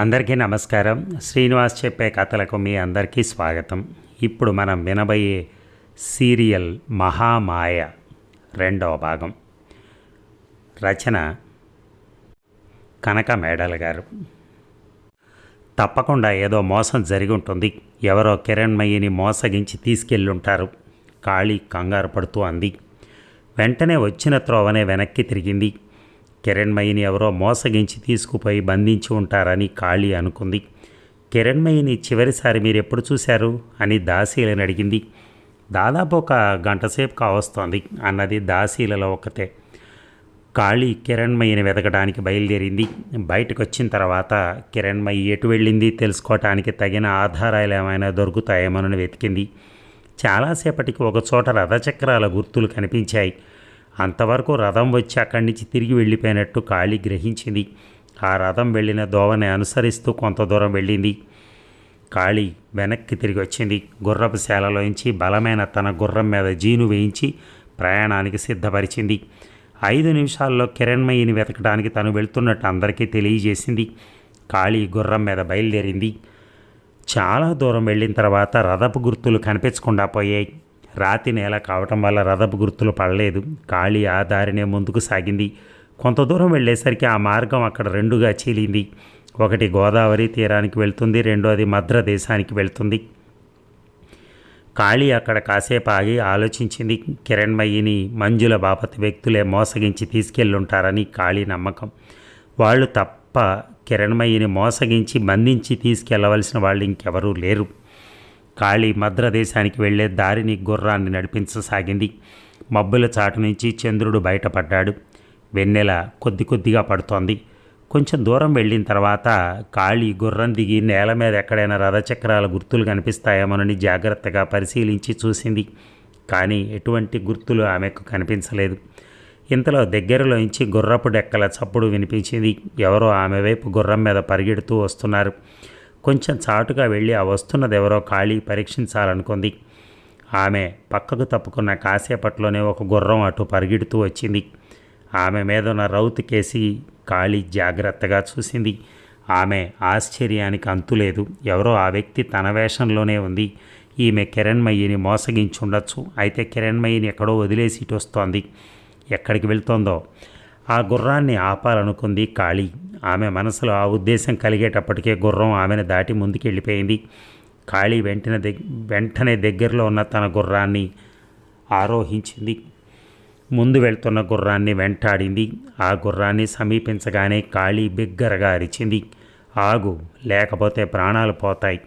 అందరికీ నమస్కారం. శ్రీనివాస్ చెప్పే కథలకు మీ అందరికీ స్వాగతం. ఇప్పుడు మనం వినబోయే సీరియల్ మహామాయ రెండవ భాగం. రచన కనక మేడల్ గారు. తప్పకుండా ఏదో మోసం జరిగి ఉంటుంది ఎవరో కిరణ్మయ్యని మోసగించి తీసుకెళ్ళుంటారు. కాళీ కంగారు పడుతూ అంది. వెంటనే వచ్చిన త్రోవనే వెనక్కి తిరిగింది. కిరణ్మయిని ఎవరో మోసగించి తీసుకుపోయి బంధించి ఉంటారని కాళీ అనుకుంది. కిరణ్మయిని చివరిసారి మీరు ఎప్పుడు చూశారు? అని దాసీలని అడిగింది. దాదాపు ఒక గంటసేపు కావస్తోంది అన్నది దాసీలలో ఒకతే. కాళీ కిరణ్మయిని వెతకడానికి బయలుదేరింది. బయటకు వచ్చిన తర్వాత కిరణ్మయి ఎటు వెళ్ళింది తెలుసుకోవటానికి తగిన ఆధారాలు ఏమైనా దొరుకుతాయేమోనని వెతికింది. చాలాసేపటికి ఒక చోట రథచక్రాల గుర్తులు కనిపించాయి. అంతవరకు రథం వచ్చి అక్కడి నుంచి తిరిగి వెళ్ళిపోయినట్టు కాళీ గ్రహించింది. ఆ రథం వెళ్ళిన దోవని అనుసరిస్తూ కొంత దూరం వెళ్ళింది. కాళీ వెనక్కి తిరిగి వచ్చింది. గుర్రపు శాలలోంచి బలమైన తన గుర్రం మీద జీను వేయించి ప్రయాణానికి సిద్ధపరిచింది. ఐదు నిమిషాల్లో కిరణ్మయిని వెతకడానికి తను వెళ్తున్నట్టు అందరికీ తెలియజేసింది. కాళీ గుర్రం మీద బయలుదేరింది. చాలా దూరం వెళ్ళిన తర్వాత రథపు గుర్తులు కనిపించకుండా పోయాయి. రాతి నేల కావటం వల్ల రథపు గుర్తులు పడలేదు. కాళీ ఆ దారినే ముందుకు సాగింది. కొంత దూరం వెళ్ళేసరికి ఆ మార్గం అక్కడ రెండుగా చీలింది. ఒకటి గోదావరి తీరానికి వెళ్తుంది రెండోది మద్ర దేశానికి వెళ్తుంది. కాళీ అక్కడ కాసేపు ఆగి ఆలోచించింది. కిరణ్మయిని మంజుల బాపతి వ్యక్తులే మోసగించి తీసుకెళ్ళుంటారని కాళీ నమ్మకం. వాళ్ళు తప్ప కిరణ్మయిని మోసగించి బంధించి తీసుకెళ్ళవలసిన వాళ్ళు ఇంకెవరూ లేరు. కాళీ మద్ర దేశానికి వెళ్ళే దారిని గుర్రాన్ని నడిపించసాగింది. మబ్బుల చాటు నుంచి చంద్రుడు బయటపడ్డాడు. వెన్నెల కొద్ది కొద్దిగా పడుతోంది. కొంచెం దూరం వెళ్ళిన తర్వాత కాళీ గుర్రం దిగి నేల మీద ఎక్కడైనా రథచక్రాల గుర్తులు కనిపిస్తాయేమోనని జాగ్రత్తగా పరిశీలించి చూసింది. కానీ ఎటువంటి గుర్తులు ఆమెకు కనిపించలేదు. ఇంతలో దగ్గరలోంచి గుర్రపు డెక్కల చప్పుడు వినిపించింది. ఎవరో ఆమె వైపు గుర్రం మీద పరిగెడుతూ వస్తున్నారు. కొంచెం చాటుగా వెళ్ళి ఆ వస్తున్నది ఎవరో ఖాళీ పరీక్షించాలనుకుంది. ఆమె పక్కకు తప్పుకున్న కాసేపట్లోనే ఒక గుర్రం అటు పరిగెడుతూ వచ్చింది. ఆమె మీద ఉన్న రౌతు కేసి ఖాళీ జాగ్రత్తగా చూసింది. ఆమె ఆశ్చర్యానికి అంతులేదు ఎవరో ఆ వ్యక్తి తన వేషంలోనే ఉంది. ఈమె కిరణ్మయ్యిని మోసగించుండొచ్చు. అయితే కిరణ్మయ్యిని ఎక్కడో వదిలేసి ఇటు వస్తోంది ఎక్కడికి వెళ్తోందో? ఆ గుర్రాన్ని ఆపాలనుకుంది కాళీ. ఆమె మనసులో ఆ ఉద్దేశం కలిగేటప్పటికే గుర్రం ఆమెను దాటి ముందుకు వెళ్ళిపోయింది కాళీ వెంటనే దగ్ వెంటనే దగ్గరలో ఉన్న తన గుర్రాన్ని ఆరోహించింది. ముందు వెళ్తున్న గుర్రాన్ని వెంటాడింది. ఆ గుర్రాన్ని సమీపించగానే కాళీ బిగ్గరగా అరిచింది. ఆగు లేకపోతే ప్రాణాలు పోతాయి.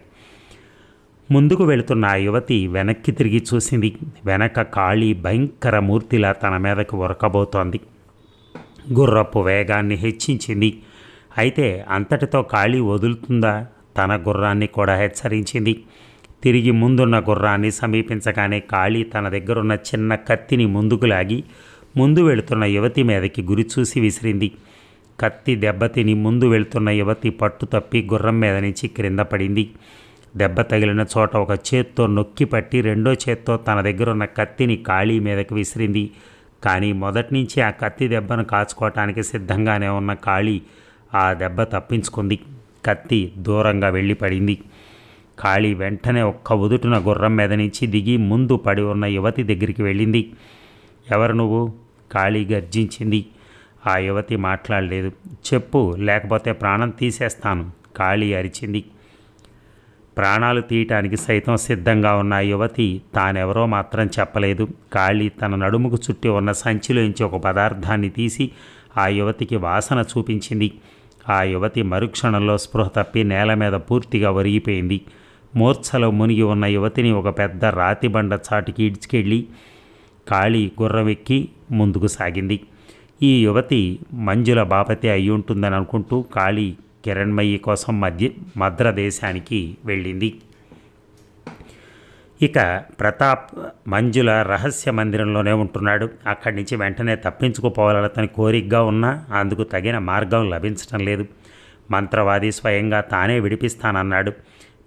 ముందుకు వెళుతున్న ఆ యువతి వెనక్కి తిరిగి చూసింది. వెనక కాళీ భయంకర మూర్తిలా తన మీదకు ఉరకబోతోంది. గుర్రపు వేగాన్ని హెచ్చించింది. అయితే అంతటితో కాళీ వదులుతుందా? తన గుర్రాన్ని కూడా హెచ్చరించింది. తిరిగి ముందున్న గుర్రాన్ని సమీపించగానే కాళీ తన దగ్గరున్న చిన్న కత్తిని ముందుకు లాగి ముందు వెళుతున్న యువతి మీదకి గురి చూసి విసిరింది. కత్తి దెబ్బతిని ముందు వెళుతున్న యువతి పట్టు తప్పి గుర్రం మీద నుంచి క్రింద పడింది. దెబ్బ తగిలిన చోట ఒక చేత్తో నొక్కి పట్టి రెండో చేత్తో తన దగ్గరున్న కత్తిని కాళీ మీదకి విసిరింది. కానీ మొదటి నుంచి ఆ కత్తి దెబ్బను కాచుకోవటానికి సిద్ధంగానే ఉన్న కాళీ ఆ దెబ్బ తప్పించుకుంది. కత్తి దూరంగా వెళ్ళి పడింది కాళీ వెంటనే ఒక్క ఉదుటున గుర్రం మీద నుంచి దిగి ముందు పడి ఉన్న యువతి దగ్గరికి వెళ్ళింది. ఎవరు నువ్వు? కాళీ గర్జించింది. ఆ యువతి మాట్లాడలేదు. చెప్పు లేకపోతే ప్రాణం తీసేస్తాను. కాళీ అరిచింది. ప్రాణాలు తీయటానికి సైతం సిద్ధంగా ఉన్న యువతి తానెవరో మాత్రం చెప్పలేదు. కాళీ తన నడుముకు చుట్టి ఉన్న సంచిలోంచి ఒక పదార్థాన్ని తీసి ఆ యువతికి వాసన చూపించింది. ఆ యువతి మరుక్షణంలో స్పృహ తప్పి నేల మీద పూర్తిగా ఒరిగిపోయింది. మూర్ఛలో మునిగి ఉన్న యువతిని ఒక పెద్ద రాతి బండ చాటుకి ఇడ్చుకెళ్ళి కాళీ గుర్రం ఎక్కి ముందుకు సాగింది. ఈ యువతి మంజుల బాపతి అయి ఉంటుందని అనుకుంటూ కాళీ కిరణ్మయి కోసం మధ్య మద్రదేశానికి వెళ్ళింది. ఇక ప్రతాప్ మంజుల రహస్య మందిరంలోనే ఉంటున్నాడు. అక్కడి నుంచి వెంటనే తప్పించుకుపోవాలని అతని కోరికగా ఉన్నా అందుకు తగిన మార్గం లభించటం లేదు. మంత్రవాది స్వయంగా తానే విడిపిస్తానన్నాడు.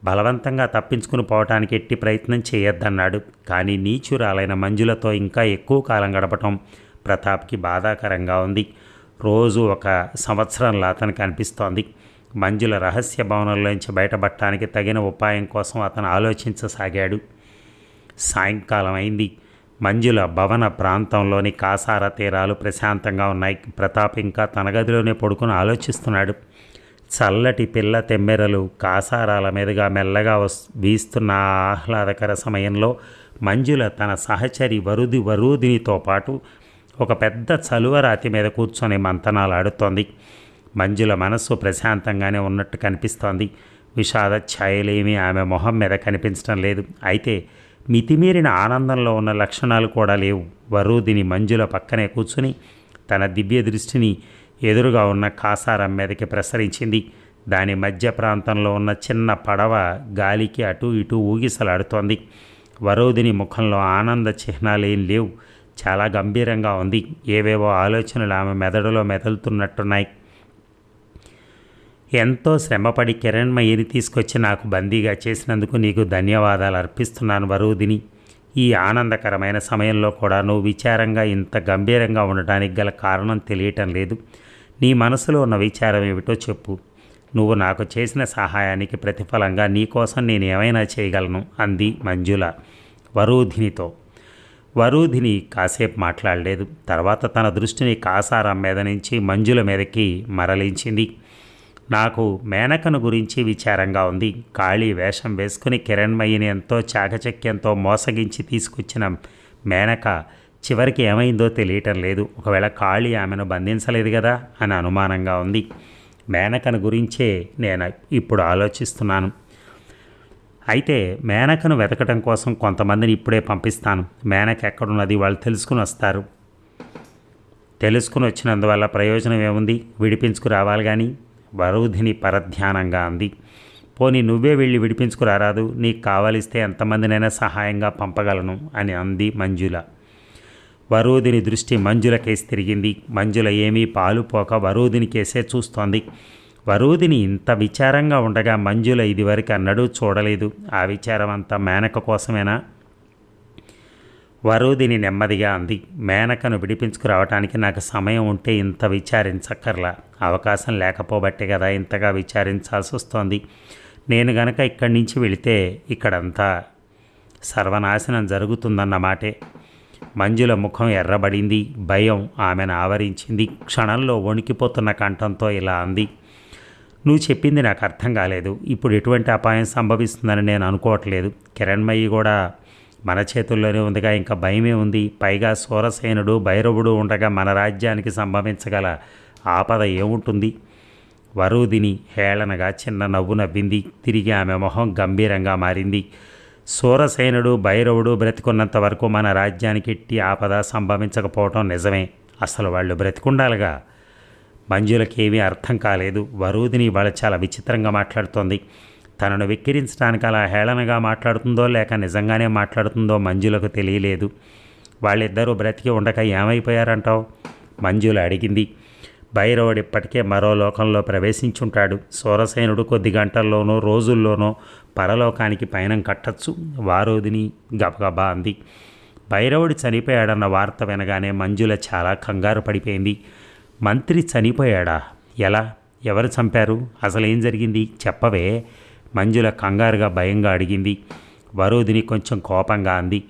బలవంతంగా తప్పించుకుని పోవటానికి ఎట్టి ప్రయత్నం చేయొద్దన్నాడు. కానీ నీచురాలైన మంజులతో ఇంకా ఎక్కువ కాలం గడపటం ప్రతాప్కి బాధాకరంగా ఉంది. రోజు ఒక సంవత్సరంలా అతనికి అనిపిస్తోంది. మంజుల రహస్య భవనంలోంచి బయటపడటానికి తగిన ఉపాయం కోసం అతను ఆలోచించసాగాడు. సాయంకాలం అయింది. మంజుల భవన ప్రాంతంలోని కాసార తీరాలు ప్రశాంతంగా ఉన్నాయి. ప్రతాప్ ఇంకా తన గదిలోనే పడుకుని ఆలోచిస్తున్నాడు. చల్లటి పిల్ల తెమ్మెరలు కాసారాల మీదుగా మెల్లగా వస్ వీస్తున్న ఆహ్లాదకర సమయంలో మంజుల తన సహచరి వరుది వరూదినితో పాటు ఒక పెద్ద చలువరాతి మీద కూర్చొని మంతనాలు ఆడుతోంది మంజుల మనస్సు ప్రశాంతంగానే ఉన్నట్టు కనిపిస్తోంది. విషాద ఛాయలేమీ ఆమె మొహం మీద కనిపించడం లేదు. అయితే మితిమీరిన ఆనందంలో ఉన్న లక్షణాలు కూడా లేవు. వరూదిని మంజుల పక్కనే కూర్చుని తన దివ్య దృష్టిని ఎదురుగా ఉన్న కాసారం మీదకి ప్రసరించింది. దాని మధ్య ప్రాంతంలో ఉన్న చిన్న పడవ గాలికి అటు ఇటు ఊగిసలాడుతోంది. వరోధిని ముఖంలో ఆనంద చిహ్నాలేం లేవు. చాలా గంభీరంగా ఉంది. ఏవేవో ఆలోచనలు ఆమె మెదడులో మెదలుతున్నట్టున్నాయి. ఎంతో శ్రమపడి కిరణ్మయ్యని తీసుకొచ్చి నాకు బందీగా చేసినందుకు నీకు ధన్యవాదాలు అర్పిస్తున్నాను వరూదిని. ఈ ఆనందకరమైన సమయంలో కూడా నువ్వు విచారంగా ఇంత గంభీరంగా ఉండటానికి గల కారణం తెలియటం లేదు. నీ మనసులో ఉన్న విచారం ఏమిటో చెప్పు. నువ్వు నాకు చేసిన సహాయానికి ప్రతిఫలంగా నీకోసం నేను ఏమైనా చేయగలను? అంది మంజుల వరూధినితో. వరూధిని కాసేపు మాట్లాడలేదు. తర్వాత తన దృష్టిని కాసారం మీద నుంచి మంజుల మీదకి మరలించింది. నాకు మేనకను గురించి విచారంగా ఉంది. కాళీ వేషం వేసుకుని కిరణ్మయ్యని ఎంతో చాకచక్యంతో మోసగించి తీసుకొచ్చిన మేనక చివరికి ఏమైందో తెలియటం లేదు. ఒకవేళ ఖాళీ ఆమెను బంధించలేదు కదా అని అనుమానంగా ఉంది. మేనకను గురించే నేను ఇప్పుడు ఆలోచిస్తున్నాను. అయితే మేనకను వెతకడం కోసం కొంతమందిని ఇప్పుడే పంపిస్తాను. మేనక ఎక్కడున్నది వాళ్ళు తెలుసుకుని వస్తారు. తెలుసుకుని వచ్చినందువల్ల ప్రయోజనం ఏముంది? విడిపించుకు రావాలి కానీ వరుధిని పరధ్యానంగా అంది. పోనీ నువ్వే వెళ్ళి విడిపించుకురారాదు నీకు కావలిస్తే ఎంతమందినైనా సహాయంగా పంపగలను అని అంది మంజుల. వరూధిని దృష్టి మంజుల కేసి తిరిగింది. మంజుల ఏమీ పాలు పోక కేసే చూస్తోంది. వరూధిని ఇంత విచారంగా ఉండగా మంజుల ఇదివరకు అన్నడూ చూడలేదు. ఆ విచారం అంతా మేనక కోసమేనా? వరూదిని నెమ్మదిగా అంది. మేనకను విడిపించుకురావటానికి నాకు సమయం ఉంటే ఇంత విచారించక్కర్లా. అవకాశం లేకపోబట్టే కదా ఇంతగా విచారించాల్సి వస్తోంది. నేను గనక ఇక్కడి నుంచి వెళితే ఇక్కడంతా సర్వనాశనం జరుగుతుందన్నమాటే మంజుల ముఖం ఎర్రబడింది. భయం ఆమెను ఆవరించింది. క్షణంలో వణికిపోతున్న కంఠంతో ఇలా అంది. నువ్వు చెప్పింది నాకు అర్థం కాలేదు. ఇప్పుడు ఎటువంటి అపాయం సంభవిస్తుందని నేను అనుకోవట్లేదు. కిరణ్మయ్యి కూడా మన చేతుల్లోనే ఉందిగా ఇంకా భయమే ఉంది. పైగా సూరసేనుడు భైరవుడు ఉండగా మన రాజ్యానికి సంభవించగల ఆపద ఏముంటుంది? వరూదిని హేళనగా చిన్న నవ్వు నవ్వింది. తిరిగి ఆమె మొహం గంభీరంగా మారింది. సూరసేనుడు భైరవుడు బ్రతికున్నంత వరకు మన రాజ్యానికి ఎట్టి ఆపద సంభవించకపోవటం నిజమే. అసలు వాళ్ళు బ్రతికుండాలిగా? మంజులకేమీ అర్థం కాలేదు. వరూదిని వాళ్ళ చాలా విచిత్రంగా మాట్లాడుతోంది. తనను వెక్కిరించడానికి అలా హేళనగా మాట్లాడుతుందో లేక నిజంగానే మాట్లాడుతుందో మంజులకు తెలియలేదు. వాళ్ళిద్దరూ బ్రతికి ఉండక ఏమైపోయారంటావు? మంజుల అడిగింది. భైరవుడు ఇప్పటికే మరో లోకంలో ప్రవేశించుంటాడు. సూరసేనుడు కొద్ది గంటల్లోనో రోజుల్లోనో పరలోకానికి పయనం కట్టచ్చు. వారోదిని గబగబా అంది. భైరవుడు చనిపోయాడన్న వార్త వినగానే మంజుల చాలా కంగారు పడిపోయింది. మంత్రి చనిపోయాడా? ఎలా? ఎవరు చంపారు? అసలు ఏం జరిగింది? చెప్పవే. మంజుల కంగారుగా భయంగా అడిగింది. వరోధిని కొంచెం కోపంగా అంది.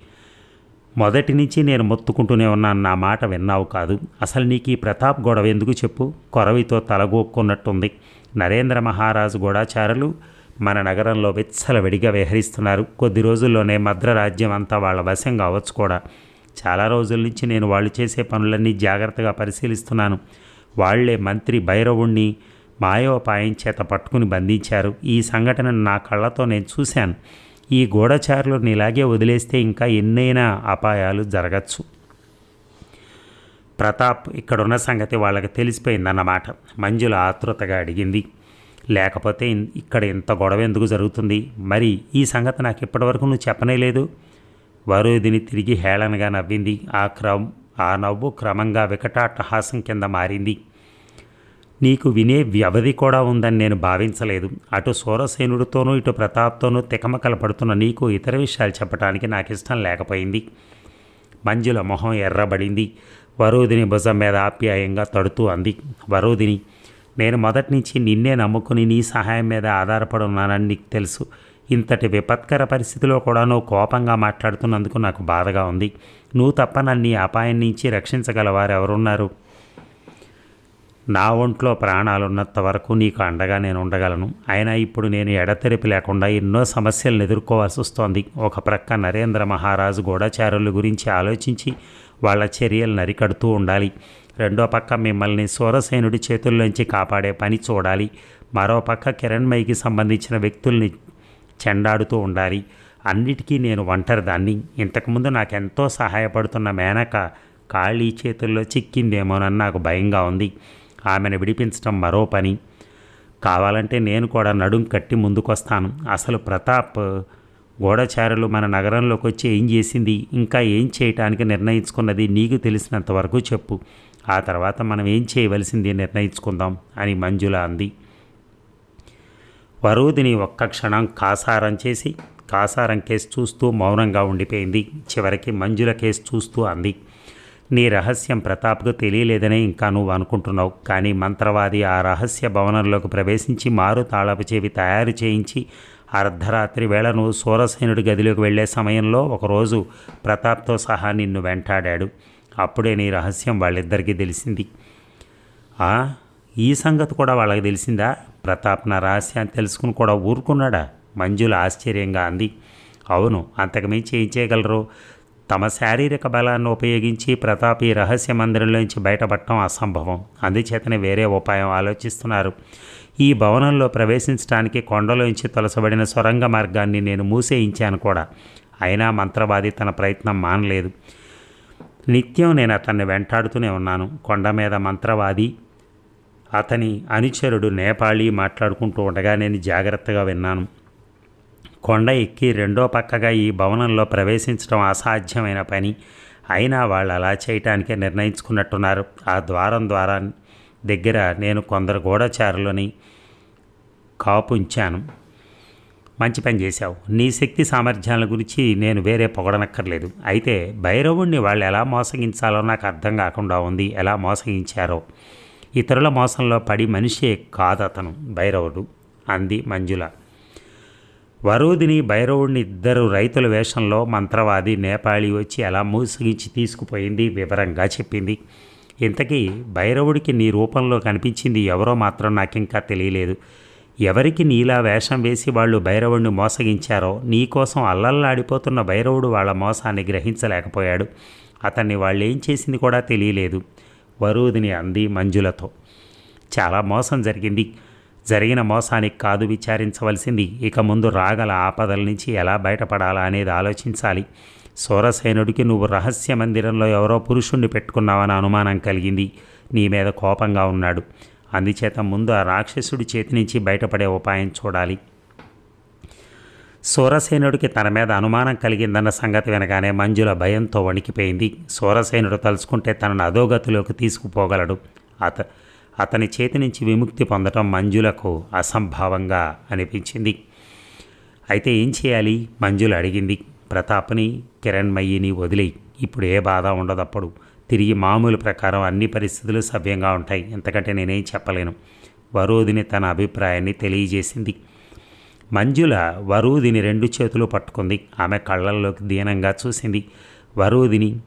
మొదటి నుంచి నేను మొత్తుకుంటూనే ఉన్నాను. నా మాట విన్నావు కాదు. అసలు నీకు ఈ ప్రతాప్ గొడవ ఎందుకు చెప్పు? కొరవితో తలగోక్కున్నట్టుంది. నరేంద్ర మహారాజు గూఢాచారులు మన నగరంలో విచ్చలవిడిగా విహరిస్తున్నారు. కొద్ది రోజుల్లోనే మద్ర రాజ్యం అంతా వాళ్ళ వశం కావచ్చు కూడా. చాలా రోజుల నుంచి నేను వాళ్ళు చేసే పనులన్నీ జాగ్రత్తగా పరిశీలిస్తున్నాను. వాళ్ళే మంత్రి భైరవుణ్ణి మాయోపాయం చేత పట్టుకుని బంధించారు. ఈ సంఘటనను నా కళ్ళతో నేను చూశాను. ఈ గూఢచారులను ఇలాగే వదిలేస్తే ఇంకా ఎన్నైనా అపాయాలు జరగచ్చు. ప్రతాప్ ఇక్కడున్న సంగతి వాళ్ళకి తెలిసిపోయిందన్నమాట. మంజుల ఆతృతగా అడిగింది. లేకపోతే ఇక్కడ ఇంత గొడవ ఎందుకు జరుగుతుంది? మరి ఈ సంగతి నాకు ఇప్పటివరకు నువ్వు చెప్పనే లేదు. వరుదిని తిరిగి హేళనగా నవ్వింది. ఆ క్రమ ఆ నవ్వు క్రమంగా వికటాట్టహాసం కింద మారింది. నీకు వినే వ్యవధి కూడా ఉందని నేను భావించలేదు. అటు సూరసేనుడితోనూ ఇటు ప్రతాప్తోనూ తికమకలు పడుతున్న నీకు ఇతర విషయాలు చెప్పడానికి నాకు ఇష్టం లేకపోయింది. మంజుల మొహం ఎర్రబడింది. వరూదిని భుజం మీద ఆప్యాయంగా తడుతూ అంది. వరూదిని నేను మొదటి నుంచి నిన్నే నమ్ముకుని నీ సహాయం మీద ఆధారపడి ఉన్నానని నీకు తెలుసు. ఇంతటి విపత్కర పరిస్థితిలో కూడా నువ్వు కోపంగా మాట్లాడుతున్నందుకు నాకు బాధగా ఉంది. నువ్వు తప్ప నన్ను ఈ అపాయం నుంచి రక్షించగలవారు ఎవరున్నారు నా ఒంట్లో ప్రాణాలున్నంత వరకు నీకు అండగా నేను ఉండగలను. అయినా ఇప్పుడు నేను ఎడతెరిపి లేకుండా ఎన్నో సమస్యలను ఎదుర్కోవాల్సి వస్తోంది. ఒక ప్రక్క నరేంద్ర మహారాజు గూఢచారుల గురించి ఆలోచించి వాళ్ళ చర్యలు నరికడుతూ ఉండాలి. రెండో పక్క మిమ్మల్ని సూరసేనుడి చేతుల్లోంచి కాపాడే పని చూడాలి. మరో పక్క కిరణ్మయికి సంబంధించిన వ్యక్తుల్ని చెండాడుతూ ఉండాలి. అన్నిటికీ నేను ఒంటరి దాన్ని ఇంతకుముందు నాకెంతో సహాయపడుతున్న మేనక ఖాళీ చేతుల్లో చిక్కిందేమోనని నాకు భయంగా ఉంది. ఆమెను విడిపించడం మరో పని. కావాలంటే నేను కూడా నడుం కట్టి ముందుకొస్తాను. అసలు ప్రతాప్ గూఢచారులు మన నగరంలోకి వచ్చి ఏం చేసింది? ఇంకా ఏం చేయటానికి నిర్ణయించుకున్నది నీకు తెలిసినంత వరకు చెప్పు. ఆ తర్వాత మనం ఏం చేయవలసింది నిర్ణయించుకుందాం అని మంజుల అంది. వరూదిని ఒక్క క్షణం కాసారం చేసి కాసారం కేసు చూస్తూ మౌనంగా ఉండిపోయింది. చివరికి మంజుల కేసు చూస్తూ అంది. నీ రహస్యం ప్రతాప్కు తెలియలేదని ఇంకా నువ్వు అనుకుంటున్నావు. కానీ మంత్రవాది ఆ రహస్య భవనంలోకి ప్రవేశించి మారు తాళపు చెవి తయారు చేయించి అర్ధరాత్రి వేళ నువ్వు సూరసేనుడి గదిలోకి వెళ్ళే సమయంలో ఒకరోజు ప్రతాప్తో సహా నిన్ను వెంటాడాడు. అప్పుడే నీ రహస్యం వాళ్ళిద్దరికీ తెలిసింది. "ఆ, ఈ సంగతి కూడా వాళ్ళకి తెలిసిందా? ప్రతాప్ నా రహస్యాన్ని తెలుసుకుని కూడా ఊరుకున్నాడా? మంజుల ఆశ్చర్యంగా అంది. అవును అంతకుమించి ఏం చేయగలరు? తమ శారీరక బలాన్ని ఉపయోగించి ప్రతాపి రహస్య మందిరంలోంచి బయటపడటం అసంభవం. అందుచేతనే వేరే ఉపాయం ఆలోచిస్తున్నారు. ఈ భవనంలో ప్రవేశించడానికి కొండలోంచి తొలసబడిన సొరంగ మార్గాన్ని నేను మూసేయించాను కూడా. అయినా మంత్రవాది తన ప్రయత్నం మానలేదు. నిత్యం నేను అతన్ని వెంటాడుతూనే ఉన్నాను. కొండ మీద మంత్రవాది అతని అనుచరుడు నేపాళీ మాట్లాడుకుంటూ ఉండగా నేను జాగ్రత్తగా విన్నాను. కొండ ఎక్కి రెండో పక్కగా ఈ భవనంలో ప్రవేశించడం అసాధ్యమైన పని. అయినా వాళ్ళు అలా చేయటానికే నిర్ణయించుకున్నట్టున్నారు. ఆ ద్వారం ద్వారా దగ్గర నేను కొందరు గూఢచారులని కాపు ఉంచాను మంచి పని చేశావు. నీ శక్తి సామర్థ్యాల గురించి నేను వేరే పొగడనక్కర్లేదు. అయితే భైరవుణ్ణి వాళ్ళు ఎలా మోసగించాలో నాకు అర్థం కాకుండా ఉంది. ఎలా మోసగించారో. ఇతరుల మోసంలో పడి మనిషే కాదతను భైరవుడు అంది మంజుల. వరూధిని భైరవుడిని ఇద్దరు రైతుల వేషంలో మంత్రవాది నేపాళీ వచ్చి ఎలా మూసగించి తీసుకుపోయింది వివరంగా చెప్పింది. ఇంతకీ భైరవుడికి నీ రూపంలో కనిపించింది ఎవరో మాత్రం నాకింకా తెలియలేదు. ఎవరికి నీలా వేషం వేసి వాళ్ళు భైరవుడిని మోసగించారో నీకోసం అల్లల్లాడిపోతున్న భైరవుడు వాళ్ళ మోసాన్ని గ్రహించలేకపోయాడు. అతన్ని వాళ్ళు ఏం చేసింది కూడా తెలియలేదు. వరూదిని అంది మంజులతో. చాలా మోసం జరిగింది. జరిగిన మోసానికి కాదు విచారించవలసింది. ఇక ముందు రాగల ఆపదల నుంచి ఎలా బయటపడాలా అనేది ఆలోచించాలి. సూరసేనుడికి నువ్వు రహస్య మందిరంలో ఎవరో పురుషుణ్ణి పెట్టుకున్నావని అనుమానం కలిగింది. నీ మీద కోపంగా ఉన్నాడు. అందుచేత ముందు ఆ రాక్షసుడి చేతి నుంచి బయటపడే ఉపాయం చూడాలి. సూరసేనుడికి తన మీద అనుమానం కలిగిందన్న సంగతి వినగానే మంజుల భయంతో వణికిపోయింది. సూరసేనుడు తలుచుకుంటే తనను అధోగతిలోకి తీసుకుపోగలడు. అత అతని చేతి నుంచి విముక్తి పొందటం మంజులకు అసంభావంగా అనిపించింది. అయితే ఏం చేయాలి? మంజుల అడిగింది. ప్రతాప్ని కిరణ్మయ్యిని వదిలేయి. ఇప్పుడు ఏ బాధ ఉండదప్పుడు. తిరిగి మామూలు ప్రకారం అన్ని పరిస్థితులు సవ్యంగా ఉంటాయి. ఎంతకంటే నేనేం చెప్పలేను. వరూదిని తన అభిప్రాయాన్ని తెలియజేసింది. మంజుల వరూదిని రెండు చేతులు పట్టుకుంది. ఆమె కళ్ళల్లోకి దీనంగా చూసింది. వరూదిని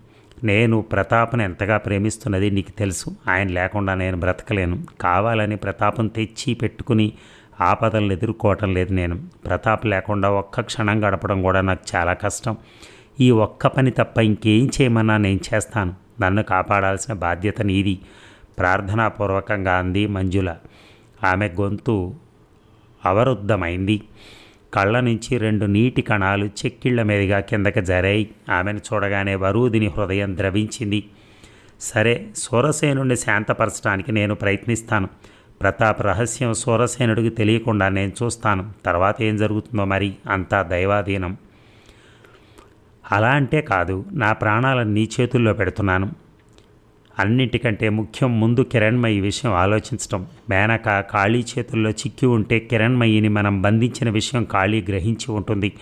నేను ప్రతాప్ను ఎంతగా ప్రేమిస్తున్నది నీకు తెలుసు. ఆయన లేకుండా నేను బ్రతకలేను. కావాలని ప్రతాపం తెచ్చి పెట్టుకుని ఆపదలను ఎదుర్కోవటం లేదు నేను. ప్రతాప్ లేకుండా ఒక్క క్షణం గడపడం కూడా నాకు చాలా కష్టం. ఈ ఒక్క పని తప్ప ఇంకేం చేయమన్నా నేను చేస్తాను. నన్ను కాపాడాల్సిన బాధ్యత నీది. ప్రార్థనాపూర్వకంగా అంది మంజుల. ఆమె గొంతు అవరుద్ధమైంది. కళ్ళ నుంచి రెండు నీటి కణాలు చెక్కిళ్ళ మీదుగా కిందకి జరాయి. ఆమెను చూడగానే వరూదిని హృదయం ద్రవించింది. సరే సూరసేనుడిని శాంతపరచడానికి నేను ప్రయత్నిస్తాను. ప్రతాప్ రహస్యం సూరసేనుడికి తెలియకుండా నేను చూస్తాను. తర్వాత ఏం జరుగుతుందో మరి? అంతా దైవాధీనం. అలా అంటే కాదు. నా ప్రాణాలను నీ చేతుల్లో పెడుతున్నాను. అన్నిటికంటే ముఖ్యం ముందు కిరణ్మయి విషయం ఆలోచించటం. మేనక ఖాళీ చేతుల్లో చిక్కి ఉంటే కిరణ్మయిని మనం బంధించిన విషయం ఖాళీ గ్రహించి ఉంటుంది.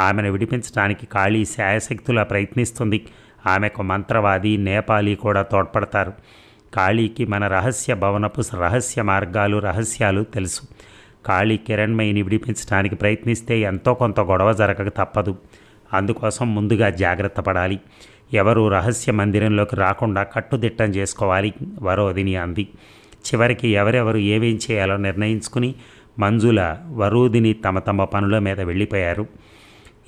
ఆమెను విడిపించడానికి ఖాళీ శాయశక్తులా ప్రయత్నిస్తుంది. ఆమెకు మంత్రవాది నేపాలీ కూడా తోడ్పడతారు. ఖాళీకి మన రహస్య భవనపు రహస్య మార్గాలు రహస్యాలు తెలుసు. ఖాళీ కిరణ్మయిని విడిపించడానికి ప్రయత్నిస్తే ఎంతో కొంత గొడవ జరగక తప్పదు. అందుకోసం ముందుగా జాగ్రత్త పడాలి. ఎవరూ రహస్య మందిరంలోకి రాకుండా కట్టుదిట్టం చేసుకోవాలి వరోధిని అంది. చివరికి ఎవరెవరు ఏమేం చేయాలో నిర్ణయించుకుని మంజుల వరూదిని తమ తమ పనుల మీద వెళ్ళిపోయారు.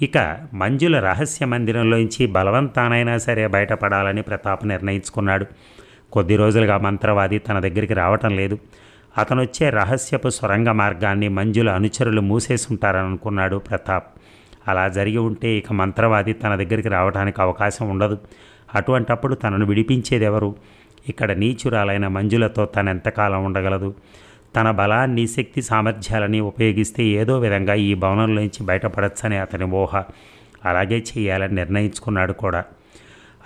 ఇక మంజుల రహస్య మందిరంలోంచి బలవంతానైనా సరే బయటపడాలని ప్రతాప్ నిర్ణయించుకున్నాడు. కొద్ది రోజులుగా మంత్రవాది తన దగ్గరికి రావటం లేదు. అతనొచ్చే రహస్యపు సొరంగ మార్గాన్ని మంజుల అనుచరులు మూసేసుంటారనుకున్నాడు ప్రతాప్. అలా జరిగి ఉంటే ఇక మంత్రవాది తన దగ్గరికి రావడానికి అవకాశం ఉండదు. అటువంటప్పుడు తనను విడిపించేదెవరు? ఇక్కడ నీచురాలైన మంజులతో తను ఎంతకాలం ఉండగలదు. తన బలాన్ని శక్తి సామర్థ్యాలని ఉపయోగిస్తే ఏదో విధంగా ఈ భవనంలోంచి బయటపడచ్చని అతని ఊహ. అలాగే చేయాలని నిర్ణయించుకున్నాడు కూడా.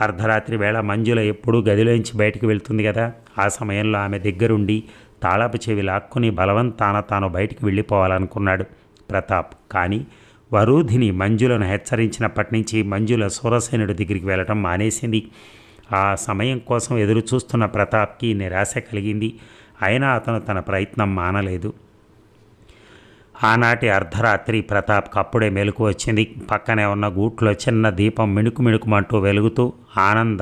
అర్ధరాత్రి వేళ మంజుల ఎప్పుడూ గదిలోంచి బయటికి వెళ్తుంది కదా. ఆ సమయంలో ఆమె దగ్గరుండి తాళపు చెవి లాక్కుని బలవంతాన తాను బయటికి వెళ్ళిపోవాలనుకున్నాడు ప్రతాప్. కానీ వరూధిని మంజులను హెచ్చరించినప్పటి నుంచి మంజుల సూరసేనుడి దగ్గరికి వెళ్ళటం మానేసింది. ఆ సమయం కోసం ఎదురు చూస్తున్న ప్రతాప్కి నిరాశ కలిగింది. అయినా అతను తన ప్రయత్నం మానలేదు. ఆనాటి అర్ధరాత్రి ప్రతాప్కి అప్పుడే మెలకు వచ్చింది. పక్కనే ఉన్న గూట్లో చిన్న దీపం మిణుకు మిణుకుమంటూ వెలుగుతూ ఆనంద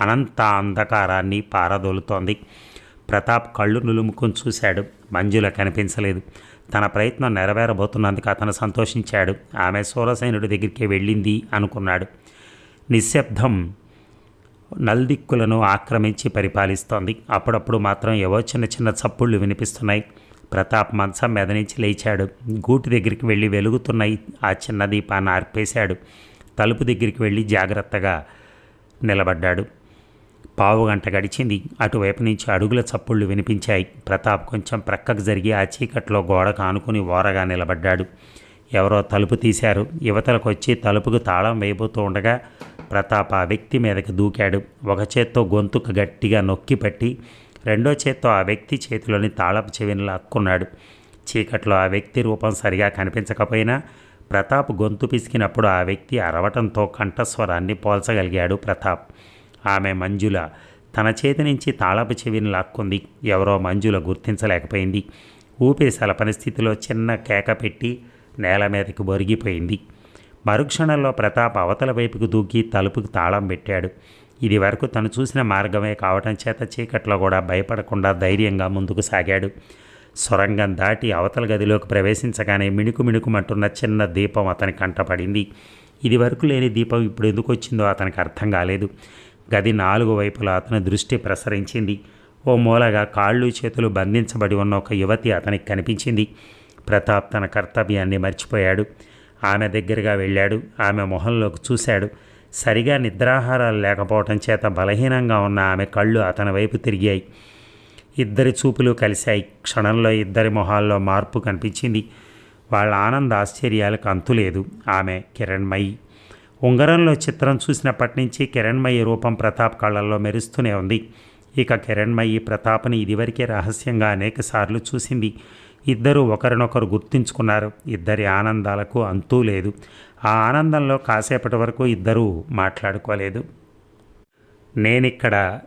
అనంత అంధకారాన్ని పారదోలుతోంది. ప్రతాప్ కళ్ళు నులుముకొని చూశాడు. మంజుల కనిపించలేదు. తన ప్రయత్నం నెరవేరబోతున్నందుకు అతను సంతోషించాడు. ఆమె సూరసేనుడి దగ్గరికి వెళ్ళింది అనుకున్నాడు. నిశ్శబ్దం నల్దిక్కులను ఆక్రమించి పరిపాలిస్తోంది. అప్పుడప్పుడు మాత్రం ఏవో చిన్న చిన్న చప్పుళ్ళు వినిపిస్తున్నాయి. ప్రతాప్ మంచం మీద నుంచి లేచాడు. గూటి దగ్గరికి వెళ్ళి వెలుగుతున్నాయి ఆ చిన్న దీపాన్ని ఆర్పేశాడు. తలుపు దగ్గరికి వెళ్ళి జాగ్రత్తగా నిలబడ్డాడు. పావు గంట గడిచింది. అటువైపు నుంచి అడుగుల చప్పుళ్ళు వినిపించాయి. ప్రతాప్ కొంచెం ప్రక్కకు జరిగి ఆ చీకట్లో గోడకు ఆనుకుని ఓరగా నిలబడ్డాడు. ఎవరో తలుపు తీశారు. యువతలకు వచ్చి తలుపుకు తాళం వేయబోతూ ఉండగా ప్రతాప్ ఆ వ్యక్తి మీదకి దూకాడు. ఒక చేత్తో గొంతుకు గట్టిగా నొక్కి పట్టి రెండో చేత్తో ఆ వ్యక్తి చేతిలోని తాళపు చెవిని లాక్కున్నాడు. చీకట్లో ఆ వ్యక్తి రూపం సరిగా కనిపించకపోయినా ప్రతాప్ గొంతు పిసికినప్పుడు ఆ వ్యక్తి అరవటంతో కంఠస్వరాన్ని పోల్చగలిగాడు ప్రతాప్. ఆమె మంజుల తన చేతి నుంచి తాళపు చెవిని లాక్కుంది. ఎవరో మంజుల గుర్తించలేకపోయింది. ఊపిరి సలపని స్థితిలో చిన్న కేక పెట్టి నేల మీదకి బొరిగిపోయింది మరుక్షణంలో ప్రతాప్ అవతల వైపుకు దూకి తలుపుకు తాళం పెట్టాడు. ఇది వరకు తను చూసిన మార్గమే కావటం చేత చీకట్లో కూడా భయపడకుండా ధైర్యంగా ముందుకు సాగాడు. సొరంగం దాటి అవతల గదిలోకి ప్రవేశించగానే మిణుకు మిణుకుమంటున్న చిన్న దీపం అతని కంటపడింది ఇది వరకు లేని దీపం ఇప్పుడు ఎందుకు వచ్చిందో అతనికి అర్థం కాలేదు. గది నాలుగు వైపులా అతని దృష్టి ప్రసరించింది. ఓ మూలగా కాళ్ళు చేతులు బంధించబడి ఉన్న ఒక యువతి అతనికి కనిపించింది. ప్రతాప్ తన కర్తవ్యాన్ని మర్చిపోయాడు. ఆమె దగ్గరగా వెళ్ళాడు. ఆమె మొహంలోకి చూశాడు. సరిగా నిద్రాహారాలు లేకపోవటం చేత బలహీనంగా ఉన్న ఆమె కళ్ళు అతని వైపు తిరిగాయి. ఇద్దరి చూపులు కలిశాయి. క్షణంలో ఇద్దరి మొహాల్లో మార్పు కనిపించింది. వాళ్ళ ఆనంద ఆశ్చర్యాలకు అంతులేదు. ఆమె కిరణ్మయి ఉంగరంలో చిత్రం చూసినప్పటి నుంచి కిరణ్మయి రూపం ప్రతాప్ కళ్ళల్లో మెరుస్తూనే ఉంది. ఇక కిరణ్మయి ప్రతాప్ని ఇదివరకే రహస్యంగా అనేకసార్లు చూసింది. ఇద్దరు ఒకరినొకరు గుర్తించుకున్నారు. ఇద్దరి ఆనందాలకు అంతూ లేదు. ఆ ఆనందంలో కాసేపటి వరకు ఇద్దరూ మాట్లాడుకోలేదు. నేనిక్కడ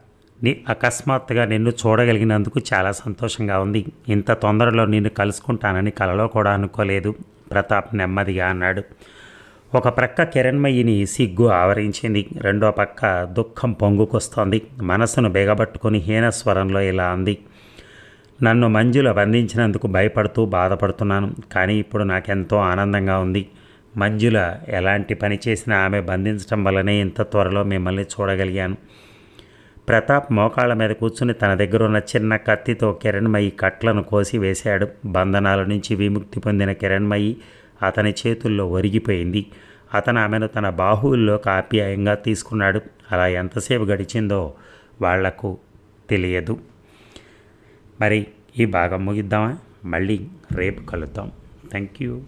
ని అకస్మాత్తుగా నిన్ను చూడగలిగినందుకు చాలా సంతోషంగా ఉంది. ఇంత తొందరలో నిన్ను కలుసుకుంటానని కలలో కూడా అనుకోలేదు. ప్రతాప్ నెమ్మదిగా అన్నాడు. ఒక ప్రక్క కిరణ్మయిని సిగ్గు ఆవరించింది. రెండో పక్క దుఃఖం పొంగుకొస్తోంది. మనసును బిగబట్టుకుని హీనస్వరంలో ఇలా అంది. నన్ను మంజుల బంధించినందుకు భయపడుతూ బాధపడుతున్నాను. కానీ ఇప్పుడు నాకెంతో ఆనందంగా ఉంది. మంజుల ఎలాంటి పని చేసినా ఆమె బంధించడం వల్లనే ఇంత త్వరలో మిమ్మల్ని చూడగలిగాను. ప్రతాప్ మోకాళ్ళ మీద కూర్చుని తన దగ్గర ఉన్న చిన్న కత్తితో కిరణ్మయి కట్లను కోసి వేశాడు బంధనాల నుంచి విముక్తి పొందిన కిరణ్మయి అతని చేతుల్లో ఒరిగిపోయింది. అతను ఆమెను తన బాహువుల్లో ఆప్యాయంగా తీసుకున్నాడు. అలా ఎంతసేపు గడిచిందో వాళ్ళకు తెలియదు. మరి ఈ భాగం ముగిద్దామా? మళ్ళీ రేపు కలుద్దాం. Thank you